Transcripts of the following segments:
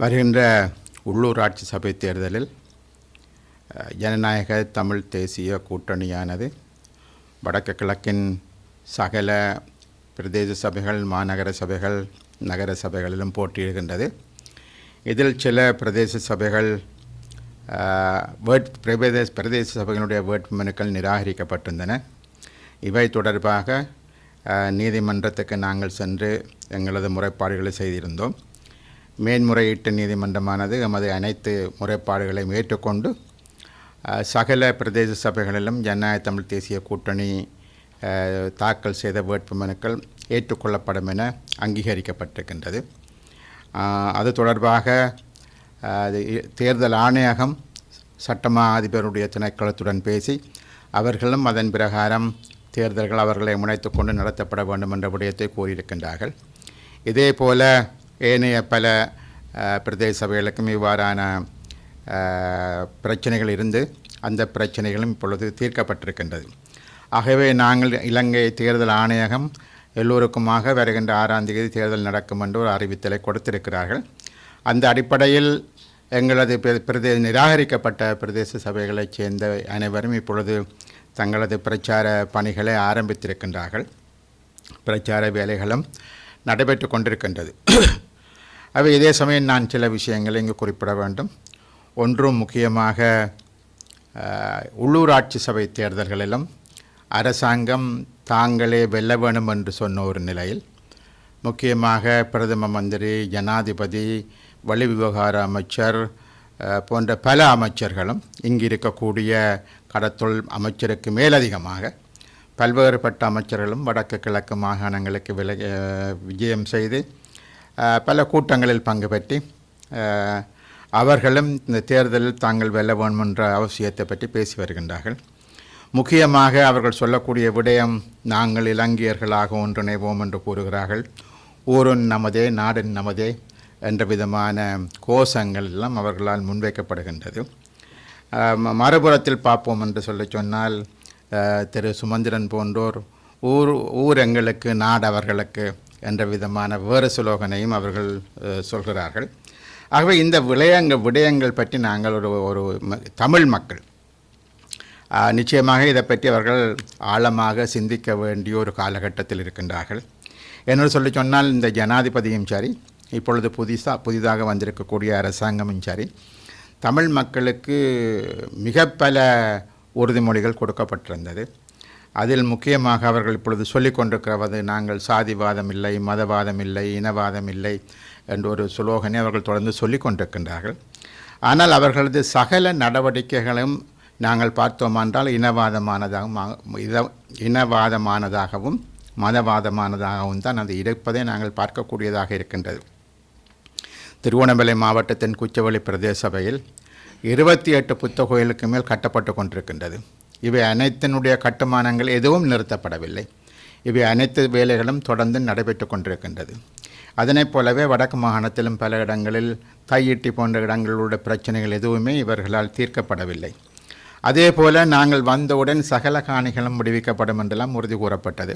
வருகின்ற உள்ளூராட்சி சபை தேர்தலில் ஜனநாயக தமிழ் தேசிய கூட்டணியானது வடக்கு கிழக்கின் சகல பிரதேச சபைகள் மாநகர சபைகள் நகர சபைகளிலும் போட்டியிடுகின்றது. இதில் சில பிரதேச சபைகள் வேட் பிரதேச பிரதேச சபைகளுடைய வேட்புமனுக்கள் நிராகரிக்கப்பட்டிருந்தன. இவை தொடர்பாக நீதிமன்றத்துக்கு நாங்கள் சென்று எங்களது முறைப்பாடுகளை செய்திருந்தோம். மேன்முறையீட்டு நீதிமன்றமானது எமது அனைத்து முறைப்பாடுகளையும் ஏற்றுக்கொண்டு சகல பிரதேச சபைகளிலும் ஜனநாயக தமிழ் தேசிய கூட்டணி தாக்கல் செய்த வேட்புமனுக்கள் ஏற்றுக்கொள்ளப்படும் என அங்கீகரிக்கப்பட்டிருக்கின்றது. அது தொடர்பாக அது தேர்தல் ஆணையகம் சட்டமா அதிபருடைய திணைக்களத்துடன் பேசி அவர்களும் அதன் பிரகாரம் தேர்தல்கள் அவர்களை முனைத்து கொண்டு நடத்தப்பட வேண்டும் என்ற விடயத்தை கூறியிருக்கின்றார்கள். இதே போல ஏனைய பல பிரதேச சபைகளுக்கும் இவ்வாறான பிரச்சனைகள் இருந்து அந்த பிரச்சனைகளும் இப்பொழுது தீர்க்கப்பட்டிருக்கின்றது. ஆகவே நாங்கள் இலங்கை தேர்தல் ஆணையகம் எல்லோருக்குமாக வருகின்ற ஆறாம் தேதி தேர்தல் நடக்கும் என்று ஒரு அறிவித்தலை கொடுத்திருக்கிறார்கள். அந்த அடிப்படையில் எங்களது பிரதே நிராகரிக்கப்பட்ட பிரதேச சபைகளைச் சேர்ந்த அனைவரும் இப்பொழுது தங்களது பிரச்சார பணிகளை ஆரம்பித்திருக்கின்றார்கள். பிரச்சார வேலைகளும் நடைபெற்று கொண்டிருக்கின்றது. அவை இதே சமயம் நான் சில விஷயங்களை இங்கு குறிப்பிட வேண்டும். ஒன்றும் முக்கியமாக உள்ளூராட்சி சபை தேர்தல்களிலும் அரசாங்கம் தாங்களே வெல்ல வேணும் என்று சொன்ன ஒரு நிலையில் முக்கியமாக பிரதம மந்திரி ஜனாதிபதி வழி விவகார அமைச்சர் போன்ற பல அமைச்சர்களும் இங்கு இருக்கக்கூடிய கடத்தொல் அமைச்சருக்கு மேலதிகமாக பல்வேறுபட்ட அமைச்சர்களும் வடக்கு கிழக்கு மாகாணங்களுக்கு வில விஜயம் செய்து பல கூட்டங்களில் பங்கு பற்றி அவர்களும் இந்த தேர்தலில் தாங்கள் வெல்ல வேண்டுமென்ற அவசியத்தை பற்றி பேசி வருகின்றார்கள். முக்கியமாக அவர்கள் சொல்லக்கூடிய விடயம் நாங்கள் இலங்கையர்களாக ஒன்றிணைவோம் என்று கூறுகிறார்கள். ஊருன் நமதே நாடன் நமதே என்ற விதமான கோஷங்கள் எல்லாம் அவர்களால் முன்வைக்கப்படுகின்றது. ம- மறுபுறத்தில் பார்ப்போம் என்று சொல்லி சொன்னால் திரு சுமந்திரன் போன்றோர் ஊர் ஊர் எங்களுக்கு நாடு அவர்களுக்கு என்ற விதமான வேறு சுலோகனையும் அவர்கள் சொல்கிறார்கள். ஆகவே இந்த விளையங்கள் விடயங்கள் பற்றி நாங்கள் ஒரு ஒரு தமிழ் மக்கள். நிச்சயமாக இதை பற்றி அவர்கள் ஆழமாக சிந்திக்க வேண்டிய ஒரு காலகட்டத்தில் இருக்கின்றார்கள். என்னோடு சொல்லி சொன்னால் இந்த ஜனாதிபதியும் சரி இப்பொழுது புதுசாக புதிதாக வந்திருக்கக்கூடிய அரசாங்கமும் சரி தமிழ் மக்களுக்கு மிக பல உறுதிமொழிகள் கொடுக்கப்பட்டிருந்தது. அதில் முக்கியமாக அவர்கள் இப்பொழுது சொல்லிக் கொண்டிருக்கிறது நாங்கள் சாதிவாதம் இல்லை மதவாதம் இல்லை இனவாதம் இல்லை என்ற ஒரு சுலோகனை அவர்கள் தொடர்ந்து சொல்லிக் கொண்டிருக்கின்றார்கள். ஆனால் அவர்களது சகல நடவடிக்கைகளும் நாங்கள் பார்த்தோமென்றால் இனவாதமானதாகவும் இத- இனவாதமானதாகவும் மதவாதமானதாகவும் தான் அது இருப்பதை நாங்கள் பார்க்கக்கூடியதாக இருக்கின்றது. திருவண்ணாமலை மாவட்டத்தின் குச்சவெளி பிரதேச சபையில் இருபத்தி எட்டு புத்தகோயிலுக்கு மேல் கட்டப்பட்டு கொண்டிருக்கின்றது. இவை அனைத்தினுடைய கட்டுமானங்கள் எதுவும் நிறுத்தப்படவில்லை. இவை அனைத்து வேலைகளும் தொடர்ந்து நடைபெற்று கொண்டிருக்கின்றது. அதனைப் போலவே வடக்கு மாகாணத்திலும் பல இடங்களில் தையிட்டி போன்ற இடங்களுடைய பிரச்சனைகள் எதுவுமே இவர்களால் தீர்க்கப்படவில்லை. அதே போல நாங்கள் வந்தவுடன் சகல காணிகளும் விடுவிக்கப்படும் என்றெல்லாம் உறுதி கூறப்பட்டது.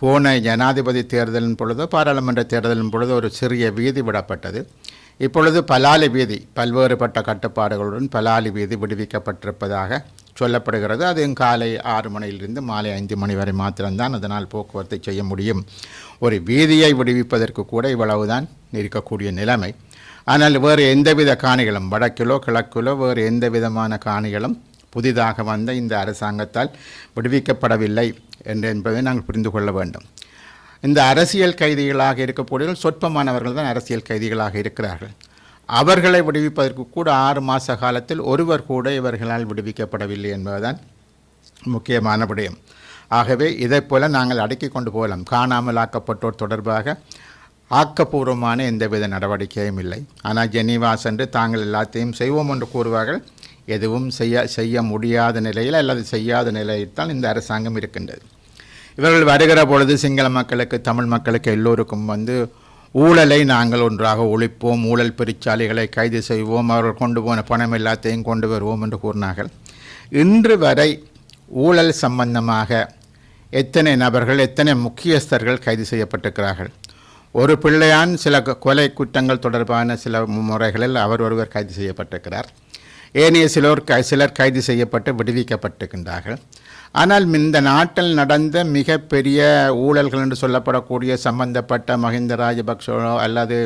போன ஜனாதிபதி தேர்தலின் பொழுதோ பாராளுமன்ற தேர்தலின் பொழுது ஒரு சிறிய வீதி விடப்பட்டது. இப்பொழுது பலாலி வீதி பல்வேறுபட்ட கட்டுப்பாடுகளுடன் பலாலி வீதி விடுவிக்கப்பட்டிருப்பதாக சொல்லப்படுகிறது. அது காலை ஆறு மணியிலிருந்து மாலை ஐந்து மணி வரை மாத்திரம்தான் அதனால் போக்குவரத்து செய்ய முடியும். ஒரு வீதியை விடுவிப்பதற்கு கூட இவ்வளவுதான் இருக்கக்கூடிய நிலைமை. ஆனால் வேறு எந்தவித காணிகளும் வடக்கிலோ கிழக்கிலோ வேறு எந்த விதமான காணிகளும் புதிதாக வந்த இந்த அரசாங்கத்தால் விடுவிக்கப்படவில்லை என்று என்பதை நாங்கள் புரிந்து கொள்ள வேண்டும். இந்த அரசியல் கைதிகளாக இருக்கக்கூடிய சொற்பமானவர்கள் தான் அரசியல் கைதிகளாக இருக்கிறார்கள். அவர்களை விடுவிப்பதற்கு கூட ஆறு மாத காலத்தில் ஒருவர் கூட இவர்களால் விடுவிக்கப்படவில்லை என்பதுதான் முக்கியமான விடயம். ஆகவே இதைப் போல நாங்கள் அடக்கி கொண்டு போகலாம். காணாமல் ஆக்கப்பட்டோர் தொடர்பாக ஆக்கப்பூர்வமான எந்தவித நடவடிக்கையும் இல்லை. ஆனால் ஜெனீவா சென்று தாங்கள் எல்லாத்தையும் செய்வோம் என்று கூறுவார்கள். எதுவும் செய்ய செய்ய முடியாத நிலையில் அல்லது செய்யாத நிலையில்தான் இந்த அரசாங்கம் இருக்கின்றது. இவர்கள் வருகிற பொழுது சிங்கள மக்களுக்கு தமிழ் மக்களுக்கு எல்லோருக்கும் வந்து ஊழலை நாங்கள் ஒன்றாக ஒழிப்போம் ஊழல் பெருச்சாலைகளை கைது செய்வோம் அவர்கள் கொண்டு போன பணம் எல்லாத்தையும் கொண்டு வருவோம் என்று கூறினார்கள். இன்று வரை ஊழல் சம்பந்தமாக எத்தனை நபர்கள் எத்தனை முக்கியஸ்தர்கள் கைது செய்யப்பட்டிருக்கிறார்கள்? ஒரு பிள்ளையான் சில கொலை குற்றங்கள் தொடர்பான சில முறைகளில் அவர் ஒருவர் கைது செய்யப்பட்டிருக்கிறார். ஏனைய சிலர் சிலர் கைது செய்யப்பட்டு விடுவிக்கப்பட்டிருக்கின்றார்கள். ஆனால் இந்த நாட்டில் நடந்த மிகப்பெரிய ஊழல்கள் என்று சொல்லப்படக்கூடிய சம்பந்தப்பட்ட மஹிந்த ராஜபக்ஷோ அல்லது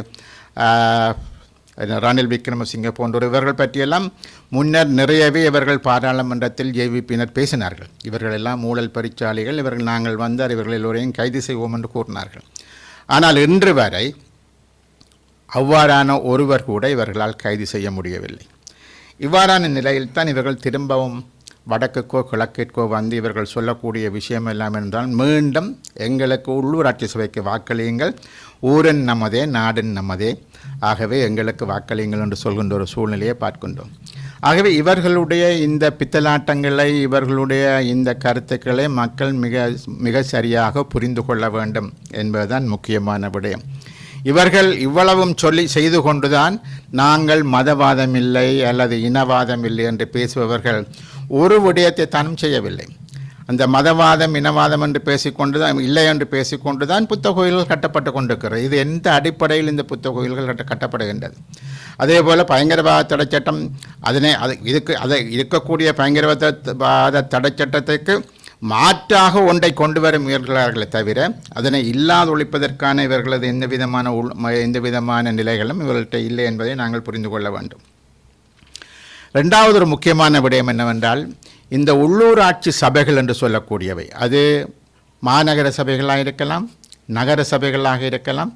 ரணில் விக்ரமசிங்கே போன்றோர் இவர்கள் பற்றியெல்லாம் முன்னர் நிறையவே இவர்கள் பாராளுமன்றத்தில் ஜேவிபியினர் பேசினார்கள். இவர்கள் எல்லாம் ஊழல் பரிச்சாளிகள் இவர்கள் நாங்கள் வந்தார் இவர்கள் எல்லோரையும் கைது செய்வோம் என்று கூறினார்கள். ஆனால் இன்று வரை அவ்வாறான ஒருவர் கூட இவர்களால் கைது செய்ய முடியவில்லை. இவ்வாறான நிலையில்தான் இவர்கள் திரும்பவும் வடக்குக்கோ கிழக்கிற்கோ வந்து இவர்கள் சொல்லக்கூடிய விஷயம் எல்லாம் என்றால் மீண்டும் எங்களுக்கு உள்ளூராட்சி சபைக்கு வாக்களியுங்கள். ஊரன் நமதே நாடன் நமதே. ஆகவே எங்களுக்கு வாக்களியுங்கள் என்று சொல்கின்ற ஒரு சூழ்நிலையை பார்க்கின்றோம். ஆகவே இவர்களுடைய இந்த பித்தலாட்டங்களை இவர்களுடைய இந்த கருத்துக்களை மக்கள் மிக மிக சரியாக புரிந்து கொள்ள வேண்டும் என்பதுதான் முக்கியமான விடயம். இவர்கள் இவ்வளவும் சொல்லி செய்து கொண்டுதான் நாங்கள் மதவாதம் இல்லை அல்லது இனவாதம் இல்லை என்று பேசுபவர்கள் ஒரு விடயத்தை தானும் செய்யவில்லை. அந்த மதவாதம் இனவாதம் என்று பேசிக்கொண்டு தான் இல்லை என்று பேசிக்கொண்டு தான் புத்த கோயில்கள் கட்டப்பட்டு கொண்டிருக்கிறது. இது எந்த அடிப்படையில் இந்த புத்த கோயில்கள் கட்ட கட்டப்படுகின்றது? அதே போல் பயங்கரவாத தடை சட்டம் அதனை அது இதுக்கு அதை இருக்கக்கூடிய பயங்கரவாத தடை சட்டத்துக்கு மாற்றாக ஒன்றை கொண்டு வர முயல்கிறார்களே தவிர அதனை இல்லாது ஒழிப்பதற்கான இவர்களது எந்த விதமான உள் ம- எந்த விதமான நிலைகளும் இவர்கள்ட்ட இல்லை என்பதை நாங்கள் புரிந்து கொள்ள வேண்டும். ரெண்டாவது ஒரு முக்கியமான விடயம் என்னவென்றால் இந்த உள்ளூராட்சி சபைகள் என்று சொல்லக்கூடியவை. அது மாநகர சபைகளாக இருக்கலாம் நகர சபைகளாக இருக்கலாம்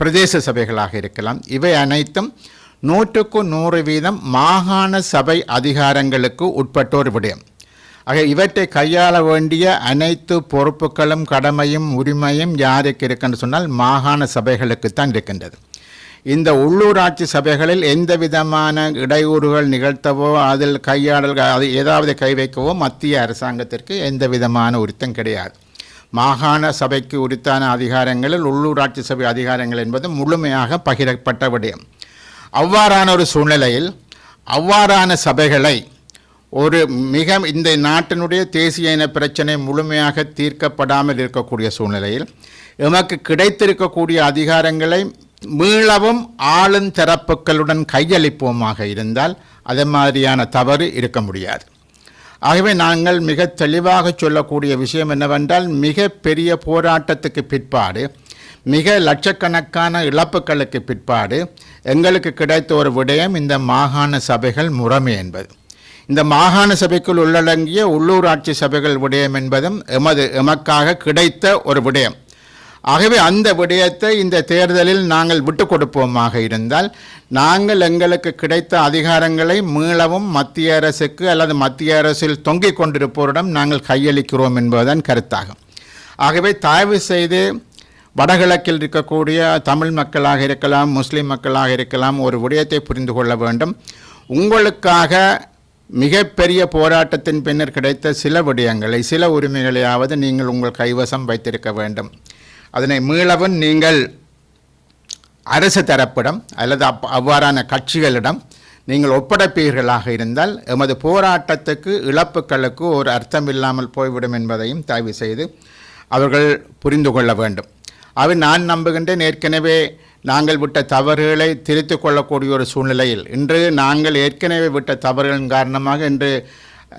பிரதேச சபைகளாக இருக்கலாம். இவை அனைத்தும் நூற்றுக்கு நூறு வீதம் மாகாண சபை அதிகாரங்களுக்கு உட்பட்டோர் விடயம். ஆக இவற்றை கையாள வேண்டிய அனைத்து பொறுப்புகளும் கடமையும் உரிமையும் யாருக்கு இருக்குன்னு சொன்னால் மாகாண சபைகளுக்குத்தான் இருக்கின்றது. இந்த உள்ளூராட்சி சபைகளில் எந்த விதமான இடையூறுகள் நிகழ்த்தவோ அதில் கையாடல் அது ஏதாவது கை வைக்கவோ மத்திய அரசாங்கத்திற்கு எந்த விதமான உரித்தம் கிடையாது. மாகாண சபைக்கு உரித்தான அதிகாரங்களில் உள்ளூராட்சி சபை அதிகாரங்கள் என்பது முழுமையாக பகிரப்பட்ட விடயம். அவ்வாறான ஒரு சூழ்நிலையில் அவ்வாறான சபைகளை ஒரு மிக இந்த நாட்டினுடைய தேசிய இன பிரச்சனை முழுமையாக தீர்க்கப்படாமல் இருக்கக்கூடிய சூழ்நிலையில் எமக்கு கிடைத்திருக்கக்கூடிய அதிகாரங்களை மீளவும் ஆளும் தரப்புகளுடன் கையளிப்போமாக இருந்தால் அது மாதிரியான தவறு இருக்க முடியாது. ஆகவே நாங்கள் மிக தெளிவாக சொல்லக்கூடிய விஷயம் என்னவென்றால் மிக பெரிய போராட்டத்துக்கு பிற்பாடு மிக லட்சக்கணக்கான இழப்புகளுக்கு பிற்பாடு எங்களுக்கு கிடைத்த ஒரு விடயம் இந்த மாகாண சபைகள் முறைமை என்பது. இந்த மாகாண சபைக்குள் உள்ளடங்கிய உள்ளூராட்சி சபைகள் விடயம் என்பதும் எமது எமக்காக கிடைத்த ஒரு விடயம். ஆகவே அந்த விடயத்தை இந்த தேர்தலில் நாங்கள் விட்டு கொடுப்போமாக இருந்தால் நாங்கள் எங்களுக்கு கிடைத்த அதிகாரங்களை மீளவும் மத்திய அரசுக்கு அல்லது மத்திய அரசில் தொங்கிக் கொண்டிருப்போரிடம் நாங்கள் கையளிக்கிறோம் என்பதுதான் கருத்தாகும். ஆகவே தயவு செய்து வடகிழக்கில் இருக்கக்கூடிய தமிழ் மக்களாக இருக்கலாம் முஸ்லீம் மக்களாக இருக்கலாம் ஒரு விடயத்தை புரிந்து கொள்ள வேண்டும். உங்களுக்காக மிகப்பெரிய போராட்டத்தின் பின்னர் கிடைத்த சில விடயங்களை சில உரிமைகளையாவது நீங்கள் உங்கள் கைவசம் வைத்திருக்க வேண்டும். அதனை மீளவும் நீங்கள் அரசு தரப்பிடம் அல்லது அப் அவ்வாறான கட்சிகளிடம் நீங்கள் ஒப்படைப்பீர்களாக இருந்தால் எமது போராட்டத்துக்கு இழப்புகளுக்கு ஒரு அர்த்தம் இல்லாமல் போய்விடும் என்பதையும் தயவு செய்து அவர்கள் புரிந்து கொள்ள வேண்டும். அவை நான் நம்புகின்றேன். ஏற்கனவே நாங்கள் விட்ட தவறுகளை திருத்திக் கொள்ளக்கூடிய ஒரு சூழ்நிலையில் இன்று நாங்கள் ஏற்கனவே விட்ட தவறுகளின் காரணமாக இன்று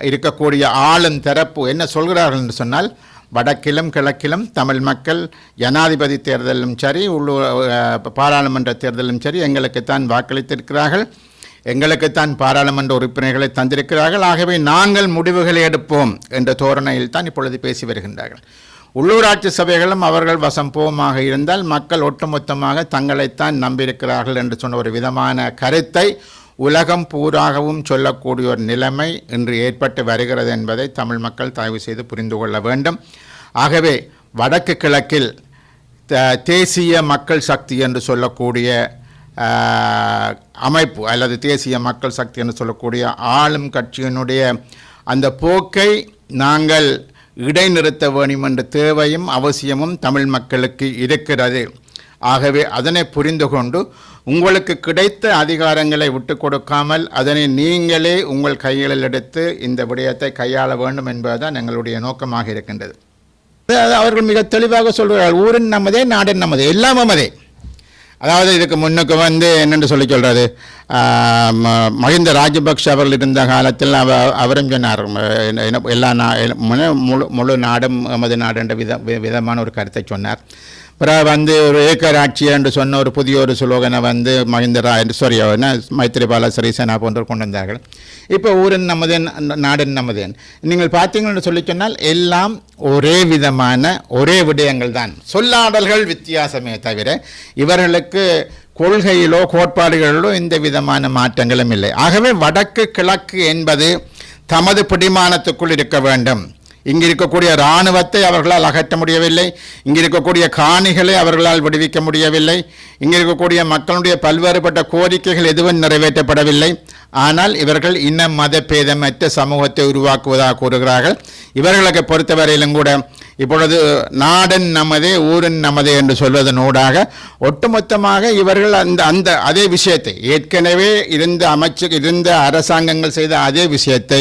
இருக்கக்கூடிய ஆளும் தரப்பு என்ன சொல்கிறார்கள் என்று சொன்னால் வடக்கிலும் கிழக்கிலும் தமிழ் மக்கள் ஜனாதிபதி தேர்தலிலும் சரி உள்ளூர் பாராளுமன்ற தேர்தலிலும் சரி எங்களுக்குத்தான் வாக்களித்திருக்கிறார்கள் எங்களுக்குத்தான் பாராளுமன்ற உறுப்பினர்களை தந்திருக்கிறார்கள். ஆகவே நாங்கள் முடிவுகளை எடுப்போம் என்ற தோரணையில் தான் இப்பொழுது பேசி வருகின்றார்கள். உள்ளூராட்சி சபைகளும் அவர்கள் வசம் போமாக இருந்தால் மக்கள் ஒட்டுமொத்தமாக தங்களைத்தான் நம்பியிருக்கிறார்கள் என்று சொன்ன ஒரு விதமான கருத்தை உலகம் பூராகவும் சொல்லக்கூடிய ஒரு நிலைமை இன்று ஏற்பட்டு வருகிறது என்பதை தமிழ் மக்கள் தயவு செய்து புரிந்து கொள்ள வேண்டும். ஆகவே வடக்கு கிழக்கில் த- தேசிய மக்கள் சக்தி என்று சொல்லக்கூடிய அமைப்பு அல்லது தேசிய மக்கள் சக்தி என்று சொல்லக்கூடிய ஆளும் கட்சியினுடைய அந்த போக்கை நாங்கள் இடைநிறுத்த வேண்டும் என்ற தேவையும் அவசியமும் தமிழ் மக்களுக்கு இருக்கிறது. ஆகவே அதனை புரிந்து கொண்டு உங்களுக்கு கிடைத்த அதிகாரங்களை விட்டு கொடுக்காமல் அதனை நீங்களே உங்கள் கைகளில் எடுத்து இந்த விடயத்தை கையாள வேண்டும் என்பதுதான் எங்களுடைய நோக்கமாக இருக்கின்றது. அவர்கள் மிக தெளிவாக சொல்கிறார்கள். ஊரின் நமதே நாடின் நமதே எல்லாம் நமதே. அதாவது இதுக்கு முன்னுக்கு வந்து என்னென்று சொல்லி சொல்கிறது மஹிந்த ராஜபக்ஷ அவர்கள் இருந்த காலத்தில் அவ அவரும் சொன்னார். என்ன- எல்லா நா முழு- முழு முழு நாடும் எமது நாடு என்ற வித வி- விதமான ஒரு கருத்தை சொன்னார். பிறகு வந்து ஒரு ஏக்கராட்சி என்று சொன்ன ஒரு புதிய ஒரு சுலோகனை வந்து மஹிந்த ரா சாரி என்ன? மைத்திரிபால சிறிசேனா போன்றோர் கொண்டு வந்தார்கள். இப்போ ஊரின் நமதேன் நாடன் நமதேன் நீங்கள் பார்த்தீங்கன்னு சொல்லி சொன்னால் எல்லாம் ஒரே விதமான ஒரே விடயங்கள் தான். சொல்லாடல்கள் வித்தியாசமே தவிர இவர்களுக்கு கொள்கையிலோ கோட்பாடுகளிலோ எந்த விதமான மாற்றங்களும் இல்லை. ஆகவே வடக்கு கிழக்கு என்பது தமது பிடிமானத்துக்குள் இருக்க வேண்டும். இங்கு இருக்கக்கூடிய இராணுவத்தை அவர்களால் அகற்ற முடியவில்லை. இங்கு இருக்கக்கூடிய காணிகளை அவர்களால் விடுவிக்க முடியவில்லை. இங்கு இருக்கக்கூடிய மக்களுடைய பல்வேறுபட்ட கோரிக்கைகள் எதுவும் நிறைவேற்றப்படவில்லை. ஆனால் இவர்கள் இன்ன மத சமூகத்தை உருவாக்குவதாக கூறுகிறார்கள். இவர்களுக்கு பொறுத்தவரையிலும் கூட இப்பொழுது நாடன் நமதே ஊரன் நமதே என்று சொல்வதனூடாக ஒட்டுமொத்தமாக இவர்கள் அந்த அந்த அதே விஷயத்தை ஏற்கனவே இருந்த அமைச்சு இருந்த அரசாங்கங்கள் செய்த அதே விஷயத்தை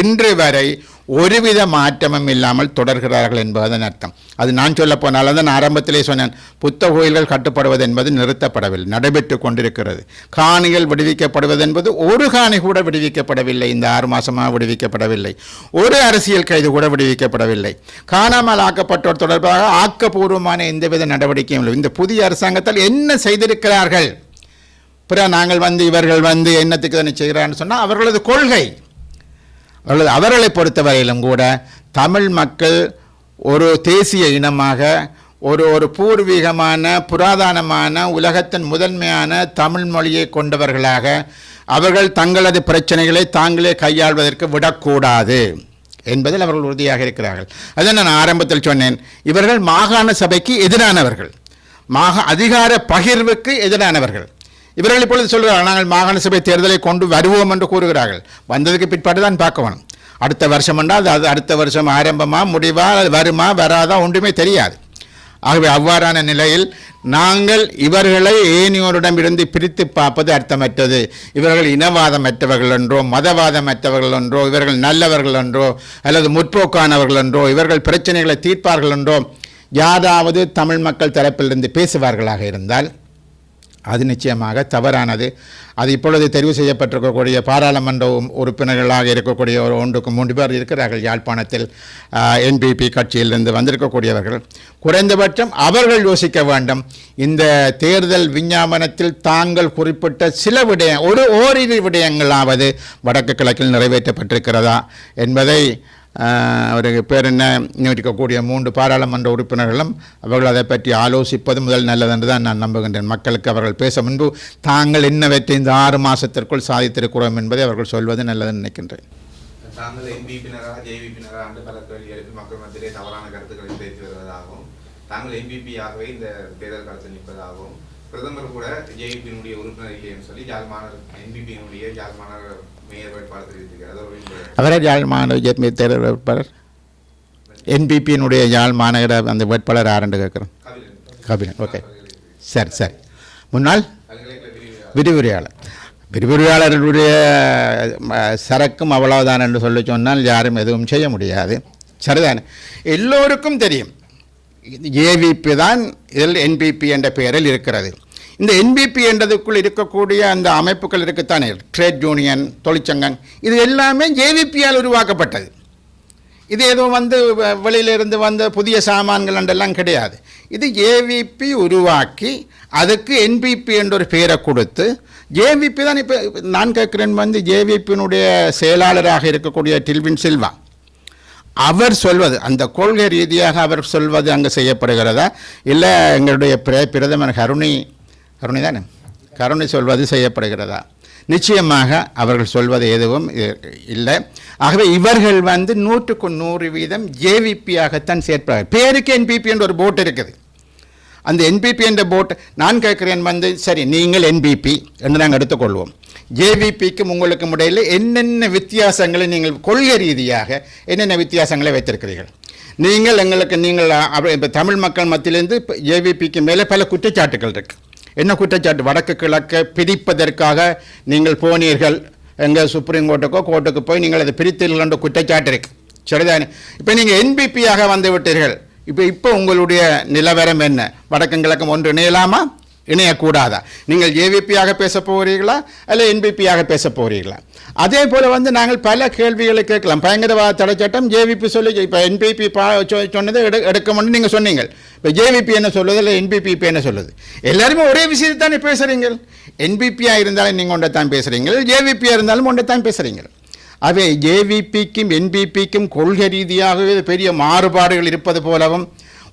இன்று வரை ஒருவித மாற்றமும் இல்லாமல் தொடர்கிறார்கள் என்பதன் அர்த்தம். அது நான் சொல்ல போனால் தான் ஆரம்பத்திலே சொன்னேன் புத்த கோயில்கள் கட்டுப்படுவது என்பது நிறுத்தப்படவில்லை நடைபெற்று கொண்டிருக்கிறது. காணிகள் விடுவிக்கப்படுவது என்பது ஒரு காணி கூட விடுவிக்கப்படவில்லை இந்த ஆறு மாதமாக விடுவிக்கப்படவில்லை. ஒரு அரசியல் கைது கூட விடுவிக்கப்படவில்லை. காணாமல் ஆக்கப்பட்டோர் தொடர்பாக ஆக்கப்பூர்வமான எந்தவித நடவடிக்கையும் இல்லை. இந்த புதிய அரசாங்கத்தால் என்ன செய்திருக்கிறார்கள்? பிற நாங்கள் வந்து இவர்கள் வந்து என்னத்துக்கு தானே செய்கிறான்னு சொன்னால் அவர்களது கொள்கை. அல்லது அவர்களை பொறுத்தவரையிலும் கூட தமிழ் மக்கள் ஒரு தேசிய இனமாக ஒரு ஒரு பூர்வீகமான புராதனமான உலகத்தின் முதன்மையான தமிழ் மொழியை கொண்டவர்களாக அவர்கள் தங்களது பிரச்சனைகளை தாங்களே கையாள்வதற்கு விடக்கூடாது என்பதில் அவர்கள் உறுதியாக இருக்கிறார்கள். அதை நான் ஆரம்பத்தில் சொன்னேன்? இவர்கள் மாகாண சபைக்கு எதிரானவர்கள். மாக அதிகார பகிர்வுக்கு எதிரானவர்கள். இவர்கள் இப்பொழுது சொல்கிறார்கள் நாங்கள் மாகாண சபை தேர்தலை கொண்டு வருவோம் என்று கூறுகிறார்கள். வந்ததுக்கு பிற்பாடு தான் பார்க்க வேணும் அடுத்த வருஷம் என்றால் அது அடுத்த வருஷம் ஆரம்பமாக முடிவா அது வருமா வராதா ஒன்றுமே தெரியாது. ஆகவே அவ்வாறான நிலையில் நாங்கள் இவர்களை ஏனியோரிடமிருந்து பிரித்து பார்ப்பது அர்த்தமற்றது. இவர்கள் இனவாதமற்றவர்கள் என்றோ மதவாதமற்றவர்கள் என்றோ இவர்கள் நல்லவர்கள் என்றோ அல்லது முற்போக்கானவர்கள் என்றோ இவர்கள் பிரச்சனைகளை தீர்ப்பார்கள் என்றோ யாராவது தமிழ் மக்கள் தரப்பிலிருந்து பேசுவார்களாக இருந்தால் அது நிச்சயமாக தவறானது. அது இப்பொழுது தெரிவு செய்யப்பட்டிருக்கக்கூடிய பாராளுமன்ற உறுப்பினர்களாக இருக்கக்கூடிய ஒரு ஒன்றுக்கு மூன்று பேர் இருக்கிறார்கள். யாழ்ப்பாணத்தில் என்பிபி கட்சியிலிருந்து வந்திருக்கக்கூடியவர்கள். குறைந்தபட்சம் அவர்கள் யோசிக்க வேண்டும். இந்த தேர்தல் விஞ்ஞாபனத்தில் தாங்கள் குறிப்பிட்ட சில விடயம் ஒரு ஓரிரு விடயங்களாவது வடக்கு கிழக்கில் நிறைவேற்றப்பட்டிருக்கிறதா என்பதை அவருக்கு பேர் என்ன? இன்னும் இருக்கக்கூடிய மூன்று பாராளுமன்ற உறுப்பினர்களும் அவர்கள் அதை பற்றி ஆலோசிப்பது முதல் நல்லதென்று தான் நான் நம்புகின்றேன். மக்களுக்கு அவர்கள் பேச முன்பு தாங்கள் என்னவற்றை இந்த ஆறு மாதத்திற்குள் சாதித்திருக்கிறோம் என்பதை அவர்கள் சொல்வது நல்லதுன்னு நினைக்கின்றேன். தாங்கள் என்பிபினராக ஜேவிபினராக என்று பல கேள்வி எழுப்பி மக்கள் மத்தியிலே தவறான கருத்துக்களை தெரிவித்து வருவதாகவும் தாங்கள் எம்பிபியாகவே இந்த தேர்தல் காலத்தில் நிற்பதாகவும் பிரதமர் கூட ஜேவிபியினுடைய உறுப்பினர் இல்லைன்னு சொல்லி யாழ்மாணர் என்பிபியினுடைய யாழ்மாணர் மேயர் வேட்பாளர் தெரிவித்திருக்கிறார். அவரே யாழ் மாநகர தேர்தல் வேட்பாளர். என்பிபியினுடைய யாழ் மாநகர அந்த வேட்பாளர் யாருன்னு கேட்குறோம். கபிலன். ஓகே. சரி சரி. முன்னாள் விரிவுரையாளர். விரிவுரையாளர்களுடைய சரக்கும் அவ்வளவுதான் என்று சொல்லி சொன்னால் யாரும் எதுவும் செய்ய முடியாது. சரிதானே? எல்லோருக்கும் தெரியும். ஏவிபி தான் இதில் என்பிபி என்ற பெயரில் இருக்கிறது. இந்த என்பிபி என்றதுக்குள் இருக்கக்கூடிய அந்த அமைப்புகள் இருக்குத்தானே? ட்ரேட் யூனியன் தொழிற்சங்கம் இது எல்லாமே ஜேவிபியால் உருவாக்கப்பட்டது. இது எதுவும் வந்து வெளியிலிருந்து வந்த புதிய சாமான்கள் என்றெல்லாம் கிடையாது. இது ஏவிபி உருவாக்கி அதுக்கு என்பிபி என்ற ஒரு பெயரை கொடுத்து ஜேவிபி தான் இப்போ நான் கேட்குறேன் வந்து ஜேவிபியினுடைய செயலாளராக இருக்கக்கூடிய டில்வின் சில்வா. அவர் சொல்வது அந்த கொள்கை ரீதியாக அவர் சொல்வது அங்கே செய்யப்படுகிறதா? இல்லை எங்களுடைய பிர பிரதமர் கருணை கருணை தானே? கருணை சொல்வது செய்யப்படுகிறதா? நிச்சயமாக அவர்கள் சொல்வது எதுவும் இல்லை. ஆகவே இவர்கள் வந்து நூற்றுக்கு நூறு வீதம் ஜேவிபியாகத்தான் சேர்ப்பார்கள் பேருக்கு என்பிபி என்று ஒரு போட் இருக்குது. அந்த என்பிபி என்ற போட் நான் கேட்குறேன் வந்து சரி நீங்கள் என்பிபி என்று நாங்கள் எடுத்துக்கொள்வோம். ஜேவிபிக்கும் உங்களுக்கும் இடையில் என்னென்ன வித்தியாசங்களை நீங்கள் கொள்கை ரீதியாக என்னென்ன வித்தியாசங்களை வைத்திருக்கிறீர்கள்? நீங்கள் எங்களுக்கு நீங்கள் இப்போ தமிழ் மக்கள் மத்தியிலேருந்து இப்போ ஜேவிபிக்கு மேலே பல குற்றச்சாட்டுகள் இருக்கு. என்ன குற்றச்சாட்டு? வடக்கு கிழக்கு பிரிப்பதற்காக நீங்கள் போனீர்கள். எங்கள் சுப்ரீம் கோர்ட்டுக்கோ கோர்ட்டுக்கு போய் நீங்கள் அதை பிரித்தீர்கள் என்ற குற்றச்சாட்டு இருக்கு. சரிதானே? இப்போ நீங்கள் என்பிபியாக வந்து விட்டீர்கள். இப்போ இப்போ உங்களுடைய நிலவரம் என்ன? வடக்கும் கிழக்கும் ஒன்று இணையலாமா? இணையக்கூடாதா? நீங்கள் ஏவிபியாக பேச போகிறீர்களா? அல்ல என்பிபியாக பேச போகிறீர்களா? அதே போல் வந்து நாங்கள் பல கேள்விகளை கேட்கலாம். பயங்கரவாத தடை சட்டம் ஜேவிபி சொல்லி இப்போ என்பிபி பா சொ- சொன்னதை எடு எடுக்கணும்னு நீங்கள் சொன்னீங்க இப்போ ஜேவிபி என்ன சொல்லுது? இல்லை என்பிபி இப்போ என்ன சொல்லுது? எல்லாருமே ஒரே விஷயத்தானே பேசுகிறீங்க என்பிபியாக இருந்தாலும் நீங்கள் ஒன்றை தான் பேசுகிறீங்க ஜேவிபியாக இருந்தாலும் ஒன்றை தான் பேசுகிறீங்க அவை ஜேவிபிக்கும் என்பிபிக்கும் கொள்கை ரீதியாகவே பெரிய மாறுபாடுகள் இருப்பது போலவும்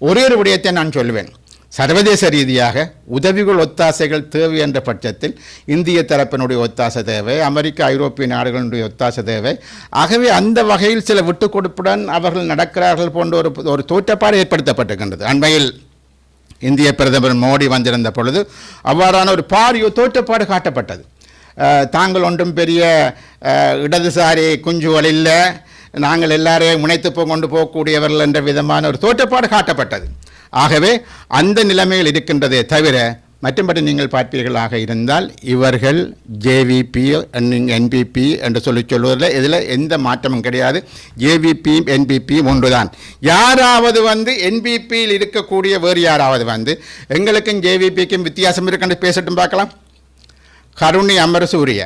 ஒரே ஒரு விடயத்தை நான் சொல்லுவேன் சர்வதேச ரீதியாக உதவிகள் ஒத்தாசைகள் தேவை என்ற பட்சத்தில் இந்திய தரப்பினுடைய ஒத்தாசை தேவை அமெரிக்க ஐரோப்பிய நாடுகளினுடைய ஒத்தாசை தேவை. ஆகவே அந்த வகையில் சில விட்டுக் கொடுப்புடன் அவர்கள் நடக்கிறார்கள் போன்ற ஒரு ஒரு தோற்றப்பாடு ஏற்படுத்தப்பட்டிருக்கின்றது. அண்மையில் இந்திய பிரதமர் மோடி வந்திருந்த பொழுது அவ்வாறான ஒரு பாரிய தோற்றப்பாடு காட்டப்பட்டது. தாங்கள் ஒன்றும் பெரிய இடதுசாரி குஞ்சுகள் இல்லை. நாங்கள் எல்லாரையும் முனைத்து கொண்டு போகக்கூடியவர்கள் என்ற விதமான ஒரு தோற்றப்பாடு காட்டப்பட்டது. ஆகவே அந்த நிலைமையில் இருக்கின்றதே தவிர மற்றும்படி நீங்கள் பார்ப்பீர்களாக இருந்தால் இவர்கள் ஜேவிபி என்பிபி என்று சொல்லி சொல்வதில் இதில் எந்த மாற்றமும் கிடையாது. ஜேவிபியும் என்பிபியும் ஒன்றுதான். யாராவது வந்து என்பிபியில் இருக்கக்கூடிய வேறு யாராவது வந்து எங்களுக்கும் ஜேவிபிக்கும் வித்தியாசம் இருக்குன்னு பேசட்டும் பார்க்கலாம். கருணி அமரசூரிய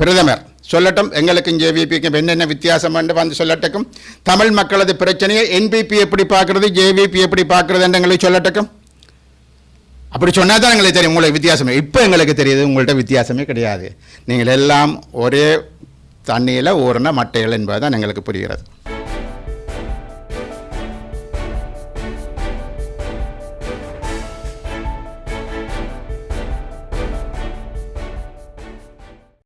பிரதமர். சொல்லட்டும் எங்களுக்கும் ஜேவிபிக்கும் என்னென்ன வித்தியாசம் என்று வந்து சொல்லட்டுக்கும். தமிழ் மக்களது பிரச்சனையை என்பிபி எப்படி பார்க்கறது ஜேவிபி எப்படி பார்க்குறது என்று எங்களுக்கு சொல்லட்டுக்கும். அப்படி சொன்னால் தான் எங்களுக்கு தெரியும் உங்களுக்கு வித்தியாசமே. இப்போ எங்களுக்கு தெரியுது உங்கள்கிட்ட வித்தியாசமே கிடையாது. நீங்கள் எல்லாம் ஒரே தண்ணியில் ஊறின மட்டைகள் என்பது தான் எங்களுக்கு புரிகிறது.